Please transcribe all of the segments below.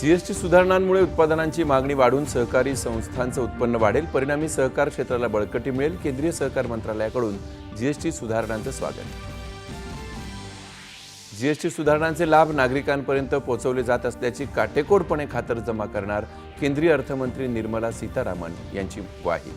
GST सुधारणांमुळे उत्पादनांची मागणी वाढून सहकारी संस्थांचं उत्पन्न वाढेल. परिणामी सहकार क्षेत्राला बळकटी मिळेल. केंद्रीय सहकार मंत्रालयाकडून जीएसटी सुधारणांचं स्वागत. जीएसटी सुधारणांचे लाभ नागरिकांपर्यंत पोहोचवले जात असल्याची काटेकोरपणे खातरजमा करणार केंद्रीय अर्थमंत्री निर्मला सीतारामन यांची ग्वाही.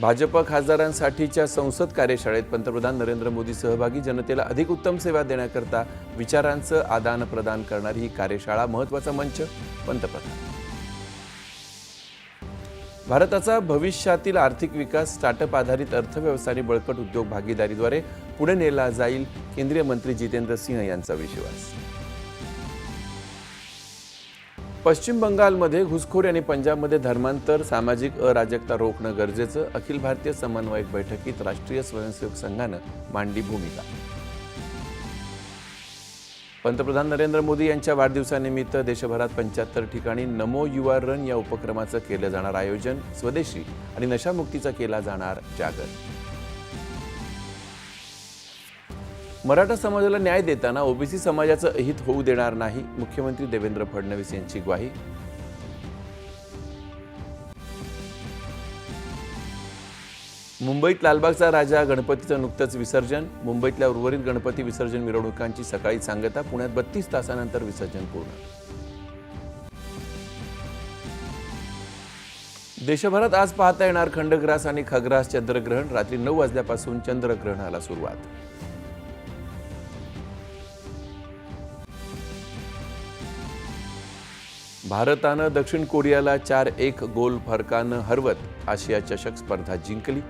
भाजप खासदारांसाठीच्या संसद कार्यशाळेत पंतप्रधान नरेंद्र मोदी सहभागी जनतेला अधिक उत्तम सेवा देण्याकरता विचारांचं आदान प्रदान करणारी ही कार्यशाळा महत्त्वाचा मंच पंतप्रधान. भारताचा भविष्यातील आर्थिक विकास स्टार्टअप आधारित अर्थव्यवस्था आणि बळकट उद्योग भागीदारीद्वारे पुढे नेला जाईल केंद्रीय मंत्री जितेंद्र सिंह यांचा विश्वास. पश्चिम बंगालमध्ये घुसखोरी आणि पंजाबमध्ये धर्मांतर सामाजिक अराजकता रोखणं गरजेचं. अखिल भारतीय समन्वयक बैठकीत राष्ट्रीय स्वयंसेवक संघानं मांडली भूमिका. पंतप्रधान नरेंद्र मोदी यांच्या वाढदिवसानिमित्त देशभरात पंच्याहत्तर ठिकाणी नमो युवा रन या उपक्रमाचं केलं जाणार आयोजन. स्वदेशी आणि नशामुक्तीचा केला जाणार जागर. मराठा समाजाला न्याय देताना ओबीसी समाजाचं अहित होऊ देणार नाही मुख्यमंत्री देवेंद्र फडणवीस यांची ग्वाही. मुंबईत लालबागचा राजा गणपतीचं नुकतंच विसर्जन. मुंबईतल्या उर्वरित गणपती विसर्जन मिरवणुकांची सकाळी सांगता पुण्यात बत्तीस तासानंतर विसर्जन पूर्ण. देशभरात आज पाहता येणार खंडग्रास आणि खग्रास चंद्रग्रहण. रात्री नऊ वाजल्यापासून चंद्रग्रहणाला सुरुवात. भारतानं दक्षिण कोरियाला चार एक गोल फरकानं हरवत आशिया चषक स्पर्धा जिंकली.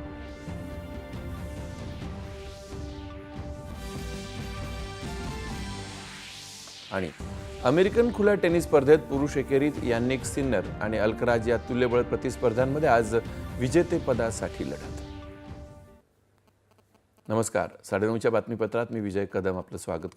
आणि अमेरिकन खुल्या टेनिस स्पर्धेत पुरुष एकेरीत यान्निक सिन्नर आणि अल्कराज या तुल्यबळ प्रतिस्पर्धांमध्ये आज विजेतेपदासाठी लढत. नमस्कार. साडेनऊच्या बातमीपत्रात मी विजय कदम आपलं स्वागत